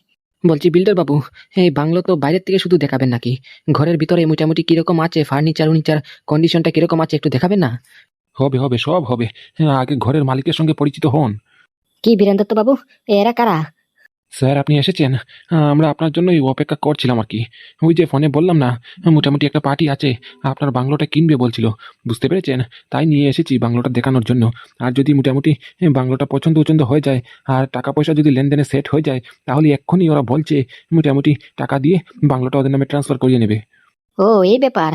Speaker 3: বলছি বিল্ডার বাবু এই বাংলো তো বাইরের থেকে শুধু দেখাবেন নাকি? ঘরের ভিতরে মোটামুটি কীরকম আছে ফার্নিচার উনিচার কন্ডিশনটা কীরকম আছে একটু দেখাবেন না?
Speaker 2: হবে হবে সব হবে। হ্যাঁ, আগে ঘরের মালিকের সঙ্গে পরিচিত হন।
Speaker 4: কি বীরেন্দ্র বাবু এরা কারা?
Speaker 2: স্যার, আপনি এসেছেন। আমরা আপনার জন্যই অপেক্ষা করছিলাম আর কি। ওই যে ফোনে বললাম না, মোটামুটি একটা পার্টি আছে, আপনার বাংলোটা কিনবে বলছিল। বুঝতে পেরেছেন? তাই নিয়ে এসেছি বাংলোটা দেখানোর জন্য। আর যদি মোটামুটি বাংলোটা পছন্দ পছন্দ হয়ে যায়, আর টাকা পয়সা যদি লেনদেনে সেট হয়ে যায়, তাহলে এক্ষুনি ওরা বলছে, মোটামুটি টাকা দিয়ে বাংলোটা ওদের নামে ট্রান্সফার করিয়ে নেবে।
Speaker 4: ও, এই ব্যাপার।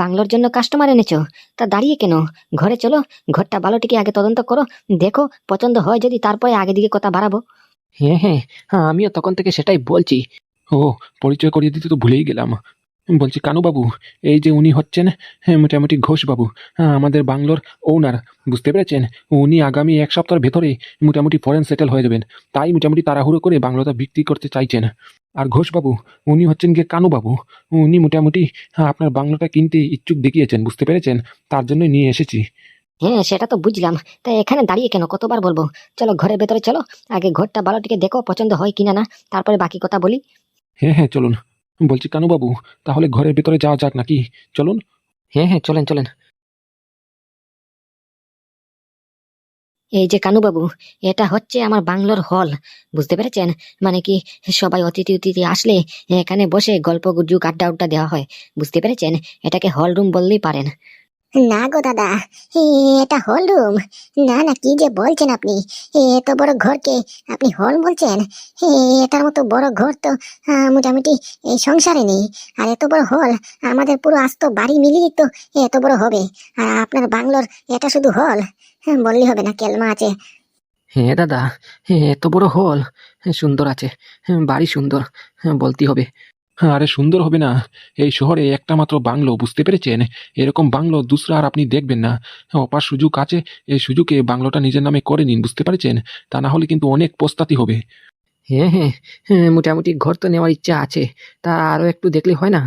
Speaker 4: বাংলোর জন্য কাস্টমার এনেছো? তা দাঁড়িয়ে কেন? ঘরে চলো, ঘরটা ভালো টিকে আগে তদন্ত করো, দেখো পছন্দ হয় যদি তারপরে আগে দিকে কথা বাড়াবো।
Speaker 3: হ্যাঁ হ্যাঁ হ্যাঁ আমিও তখন থেকে সেটাই বলছি।
Speaker 2: ও পরিচয় করিয়ে দিতে তো ভুলেই গেলাম। বলছি কানুবাবু এই যে উনি হচ্ছেন হ্যাঁ, মোটামুটি ঘোষবাবু হ্যাঁ, আমাদের বাংলোর ওনার বুঝতে পেরেছেন? উনি আগামী এক সপ্তাহের ভেতরে মোটামুটি ফরেন সেটেল হয়ে যাবেন। তাই মোটামুটি তাড়াহুড়ো করে বাংলোটা বিক্রি করতে চাইছেন। আর ঘোষবাবু উনি হচ্ছেন গিয়ে কানুবাবু। উনি মোটামুটি হ্যাঁ, আপনার বাংলোটা কিনতে ইচ্ছুক দেখিয়েছেন বুঝতে পেরেছেন? তার জন্য নিয়ে এসেছি।
Speaker 4: হ্যাঁ সেটা তো বুঝলাম। তা এখানে দাঁড়িয়ে কেন? কতবার বলব? চলো ঘরের ভেতরে চলো। আগে ঘরটা ভালো টিকে দেখো পছন্দ হয় কিনা না। তারপরে বাকি কথা বলি।
Speaker 2: হ্যাঁ হ্যাঁ চলুন। বলছি কানুবাবু তাহলে ঘরের ভেতরে যাওয়া যাক নাকি? চলুন।
Speaker 3: হ্যাঁ হ্যাঁ চলেন চলেন।
Speaker 4: এই যে কানুবাবু এটা হচ্ছে আমার বাংলোর হল। বুঝতে পেরেছেন? মানে কি সবাই অতিথি অতিথি আসলে এখানে বসে গল্প গুজুক আড্ডা উড্ডা দেওয়া হয়। বুঝতে পেরেছেন? এটাকে হল রুম বললেই পারেন।
Speaker 1: না গো দাদা এটা হল রুম। না না কি যে বলছেন আপনি? এত বড় ঘরকে আপনি হল বলছেন? এটার মতো বড় ঘর তো মোটামুটি এই সংসারে নেই। আর এত বড় হল আমাদের পুরো আস্ত বাড়ি মিলিয়ে তো এত বড় হবে। আর আপনার বাংলোর এটা শুধু হল? হ্যাঁ, বললে হবে না কেলমা আছে।
Speaker 3: হ্যাঁ দাদা এত বড় হল? হ্যাঁ, সুন্দর আছে। হ্যাঁ, বাড়ি সুন্দর। বলতে হবে।
Speaker 2: আরে সুন্দর হবে না। এই শহরে একটা মাত্র বাংলো বুঝতে পেরেছেন? এরকম বাংলো দুসরা আর আপনি দেখবেন না। অপার সুযোগ আছে এই সুযোগে বাংলোটা নিজের নামে করে নিন বুঝতে পারছেন? তা না হলে কিন্তু অনেক পস্তাতি হবে।
Speaker 3: হ্যাঁ হ্যাঁ হ্যাঁ, মোটামুটি ঘর তো নেওয়ার ইচ্ছা আছে। তা আরও একটু দেখলে হয় না?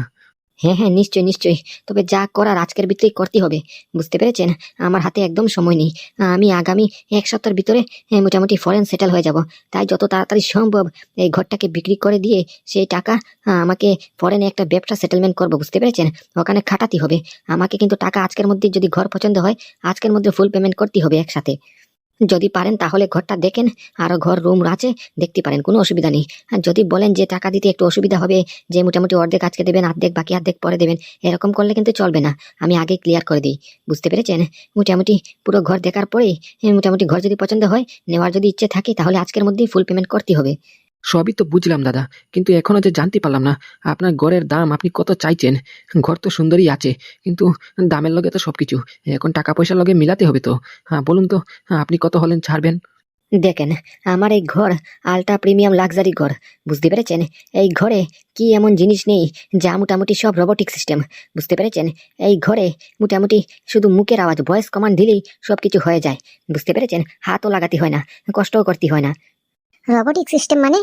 Speaker 4: হ্যাঁ হ্যাঁ নিশ্চয়ই নিশ্চয়ই। তবে যা করার আজকের ভিতরেই করতে হবে। বুঝতে পেরেছেন? আমার হাতে একদম সময় নেই। আমি আগামী এক সপ্তাহের ভিতরে এ, মোটামুটি ফরেন সেটেল হয়ে যাব। তাই যত তাড়াতাড়ি সম্ভব এই ঘরটাকে বিক্রি করে দিয়ে সেই টাকা আমাকে ফরেনে একটা ব্যবসা সেটেলমেন্ট করব বুঝতে পেরেছেন? ওখানে খাটাতে হবে। আমাকে কিন্তু টাকা আজকের মধ্যে যদি ঘর পছন্দ হয় আজকের মধ্যে ফুল পেমেন্ট করতে হবে একসাথে। যদি পারেন তাহলে ঘরটা দেখেন, আরও ঘর, রুম আছে, দেখতে পারেন, কোনো অসুবিধা নেই। আর যদি বলেন যে টাকা দিতে একটু অসুবিধা হবে, যে মোটামুটি অর্ধেক আজকে দেবেন অর্ধেক বাকি অর্ধেক পরে দেবেন, এরকম করলে কিন্তু চলবে না। আমি আগে ক্লিয়ার করে দিই, বুঝতে পেরেছেন? মোটামুটি পুরো ঘর দেখার পরেই মোটামুটি ঘর যদি পছন্দ হয়, নেওয়ার যদি ইচ্ছে থাকে, তাহলে আজকের মধ্যেই ফুল পেমেন্ট করতে হবে।
Speaker 3: সবই তো বুঝলাম দাদা। কিন্তু এখনও যে জানতে পারলাম না আপনার ঘরের দাম আপনি কত চাইছেন? ঘর তো সুন্দরই আছে কিন্তু দামের লগে তো সবকিছু। এখন টাকা পয়সার লগে মিলাতে হবে তো। হ্যাঁ বলুন তো হ্যাঁ, আপনি কত হলেন ছাড়বেন?
Speaker 4: দেখেন আমার এই ঘর আলট্রা প্রিমিয়াম লাক্সারি ঘর বুঝতে পেরেছেন? এই ঘরে কি এমন জিনিস নেই যা মোটামুটি সব রোবোটিক সিস্টেম বুঝতে পেরেছেন? এই ঘরে মোটামুটি শুধু মুখের আওয়াজ ভয়েস কমান্ড দিলেই সব কিছু হয়ে যায় বুঝতে পেরেছেন? হাতও লাগাতে হয় না কষ্টও করতে হয় না।
Speaker 1: রোবোটিক সিস্টেম মানে?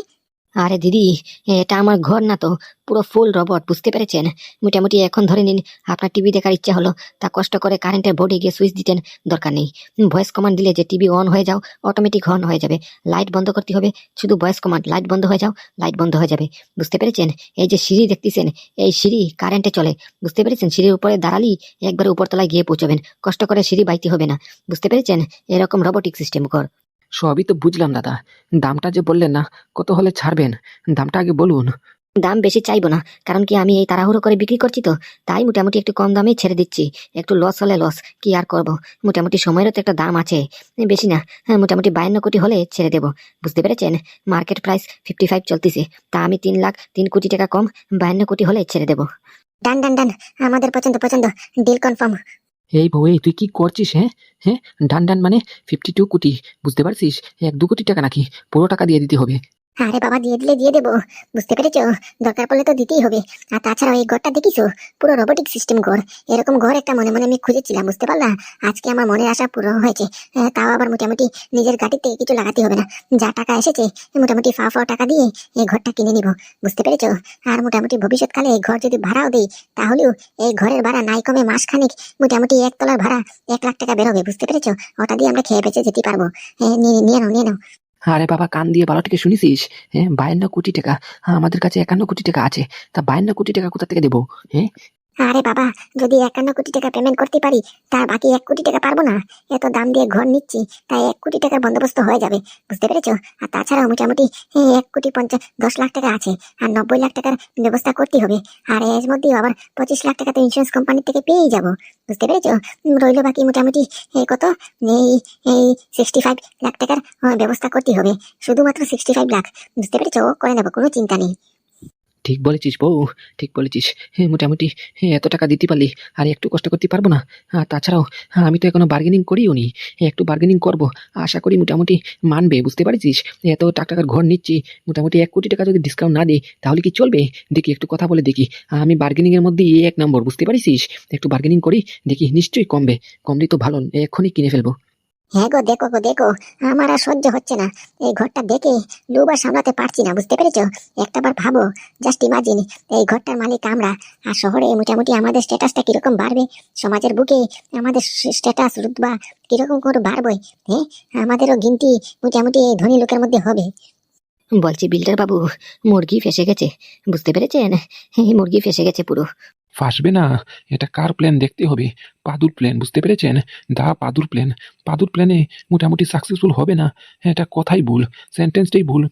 Speaker 4: আরে দিদি, এটা আমার ঘর না তো, পুরো ফুল রবট বুঝতে পেরেছেন? মোটামুটি এখন ধরে নিন, আপনার টিভি দেখার ইচ্ছা হলো, তা কষ্ট করে কারেন্টের বোর্ডে গিয়ে সুইচ দিতেন, দরকার নেই। ভয়েস কমান্ড দিলে যে টিভি অন হয়ে যাও অটোমেটিক অন হয়ে যাবে। লাইট বন্ধ করতে হবে, শুধু ভয়েস কমান্ড লাইট বন্ধ হয়ে যাও লাইট বন্ধ হয়ে যাবে। বুঝতে পেরেছেন? এই যে সিঁড়ি দেখতেছেন, এই সিঁড়ি কারেন্টে চলে। বুঝতে পেরেছেন? সিঁড়ির উপরে দাঁড়ালেই একবারে উপরতলায় গিয়ে পৌঁছবেন। কষ্ট করে সিঁড়ি বাইতে হবে না। বুঝতে পেরেছেন? এরকম রোবোটিক সিস্টেম ঘর।
Speaker 3: সবই তো বুঝলাম দাদা। দামটা যে বললেন না কত হলে ছাড়বেন? দামটা আগে বলুন।
Speaker 4: দাম বেশি চাইব না কারণ কি আমি এই তাড়াহুড়ো করে বিক্রি করছি তো তাই মোটামুটি একটু কম দামেই ছেড়ে দিচ্ছি। একটু লস হলে লস কি আর করব? মোটামুটি সময়েরও তো একটা দাম আছে। বেশি না হ্যাঁ, মোটামুটি বায়ান্ন কোটি হলে ছেড়ে দেবো। বুঝতে পেরেছেন? মার্কেট প্রাইস ফিফটি ফাইভ চলতেছে তা আমি তিন লাখ তিন কোটি টাকা কম বায়ান্ন কোটি হলে ছেড়ে দেবো।
Speaker 1: ডান ডান ডান আমাদের পছন্দ পছন্দ। ডিল কনফার্ম
Speaker 3: এই বউ এই তুই কি করছিস হ্যাঁ? হ্যাঁ? ডান ডান মানে ফিফটি টু কোটি, বুঝতে পারছিস? এক দু কোটি টাকা নাকি? পুরো টাকা দিয়ে দিতে হবে।
Speaker 1: আরে বাবা, দিয়ে দিলে দিয়ে দেবো। বুঝতে পেরেছ? দরকার পড়লে তো দিতেই হবে। আর তাছাড়াও এই ঘরটা দেখিছো? পুরো রোবোটিক সিস্টেম ঘর। এরকম ঘর একটা মনে মনে আমি খুঁজেছিলাম, বুঝতে পারলা? আজকে আমার মনের আশা পূরণ হয়েছে। তাও আবার মোটামুটি নিজের থেকে কিছু লাগাতে হবে না। যা টাকা এসেছে, মোটামুটি ফা ফা টাকা দিয়ে এই ঘরটা কিনে নিব। বুঝতে পেরেছ? আর মোটামুটি ভবিষ্যৎকালে এই ঘর যদি ভাড়াও দিই, তাহলেও এই ঘরের ভাড়া নাই কমে মাসখানিক মোটামুটি এক তলার ভাড়া এক লাখ টাকা বেরোবে, বুঝতে পেরেছ? ওটা দিয়ে আমরা খেয়ে বেঁচে যেতে পারব। নিয়ে নাও নিয়ে নাও।
Speaker 3: আরে বাবা কান দিয়ে বারোটিকে শুনিস হ্যাঁ বায়ান্ন কোটি টাকা। হ্যাঁ, আমাদের কাছে একান্ন কোটি টাকা আছে। তা বায়ান্ন কোটি টাকা কোথা থেকে দেবো? হ্যাঁ?
Speaker 1: আরে বাবা, যদি একান্ন কোটি টাকা পেমেন্ট করতে পারি, তার বাকি এক কোটি টাকা পারব না। এত দাম দিয়ে ঘর নিচ্ছি, তাই এক কোটি টাকার বন্দোবস্ত হয়ে যাবে। বুঝতে পেরেছ? আর তাছাড়াও মোটামুটি এক কোটি পঞ্চাশ, দশ লাখ টাকা আছে, আর নব্বই লাখ টাকার ব্যবস্থা করতে হবে। আর এর মধ্যেও আবার পঁচিশ লাখ টাকা তো ইন্স্যুরেন্স কোম্পানির থেকে পেয়েই যাব। বুঝতে পেরেছ? রইল বাকি মোটামুটি কত? এই এই সিক্সটি ফাইভ লাখ টাকার ব্যবস্থা করতে হবে। শুধুমাত্র সিক্সটি ফাইভ লাখ। বুঝতে পেরেছ? করে নেব, কোনো চিন্তা নেই।
Speaker 3: ঠিক বলেছিস বউ ঠিক বলেছিস। হ্যাঁ মোটামুটি হ্যাঁ এত টাকা দিতে পারলি আর একটু কষ্ট করতে পারব না। আর তাছাড়াও হ্যাঁ, আমি তো এখনও বার্গেনিং করিও নি। একটু বার্গেনিং করব। আশা করি মোটামুটি মানবে বুঝতে পারছিস? এত টাকা টাকার ঘর নিচ্ছি মোটামুটি এক কোটি টাকা যদি ডিসকাউন্ট না দিই তাহলে কি চলবে? দেখি একটু কথা বলে দেখি। আমি বার্গেনিং এর মধ্যে এক নম্বর বুঝতে পারিস একটু বার্গেনিং করি দেখি নিশ্চয়ই কমবে। কমলে তো ভালো এক্ষুনি কিনে ফেলব।
Speaker 1: হ্যাঁ গো, দেখো গো, দেখো। আমার আর সহ্য হচ্ছে না। এই ঘরটা দেখে লুবা সামলাতে পারছি না, বুঝতে পেরেছ? একটাবার ভাবো জাস্ট ইমাজিন এই ঘরটার মালিক আমরা। আর শহরে মোটামুটি আমাদের স্ট্যাটাসটা কীরকম বাড়বে? সমাজের বুকে আমাদের স্ট্যাটাস রুতবা কীরকম করে বাড়বে হ্যাঁ আমাদেরও গিনতি মোটামুটি এই ধনী লোকের মধ্যে হবে।
Speaker 4: বলছি বিল্ডার বাবু, মুরগি ফেসে গেছে, বুঝতে পেরেছেন? এই মুরগি ফেসে গেছে পুরো।
Speaker 2: ফাঁসবে না। এটা কার প্ল্যান দেখতে হবে? পাদুর প্ল্যান বুঝতে পেরেছেন? দা পাদুর প্ল্যান পাদুর প্ল্যানে মোটামুটি সাকসেসফুল হবে না। এটা কথাই ভুল। সেন্টেন্সটাই ভুল।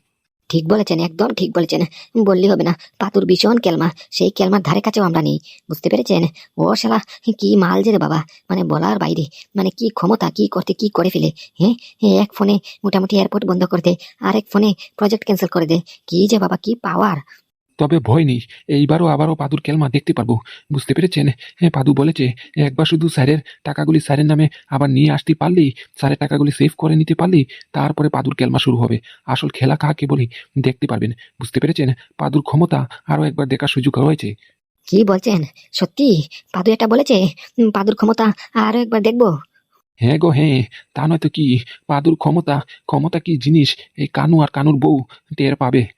Speaker 4: ঠিক বলেছেন একদম ঠিক বলেছেন। বললি হবে না। পাতুর ভীষণ কেলমা। সেই কেলমার ধারে কাছেও আমরা নেই। বুঝতে পেরেছেন? ও শালা কি মাল যে রে বাবা। মানে বলার বাইরে। মানে কি ক্ষমতা কি করতে কি করে ফেলে? হ্যাঁ হ্যাঁ, এক ফোনে মোটামুটি এয়ারপোর্ট বন্ধ করে দে। আর এক ফোনে প্রজেক্ট ক্যান্সেল করে দে। কি যে বাবা কি পাওয়ার
Speaker 2: তবে ভয় নেই এইবারও আবারও পাদুর কেলমা দেখতে পারব। বুঝতে পেরেছেন? হ্যাঁ পাদু বলেছে একবার শুধু স্যারের টাকাগুলি স্যারের নামে আবার নিয়ে আসতে পারলেই স্যারের টাকাগুলি সেভ করে নিতে পারলেই তারপরে পাদুর কেলমা শুরু হবে। আসল খেলা কাকে বলি দেখতে পারবেন। বুঝতে পেরেছেন? পাদুর ক্ষমতা আরও একবার দেখার সুযোগ রয়েছে।
Speaker 4: কি বলছেন? সত্যি? পাদু এটা বলেছে? পাদুর ক্ষমতা আরও একবার দেখব?
Speaker 2: হ্যাঁ গো হ্যাঁ তা নয়তো কি? পাদুর ক্ষমতা ক্ষমতা কি জিনিস? এই কানু আর কানুর বউ টের পাবে।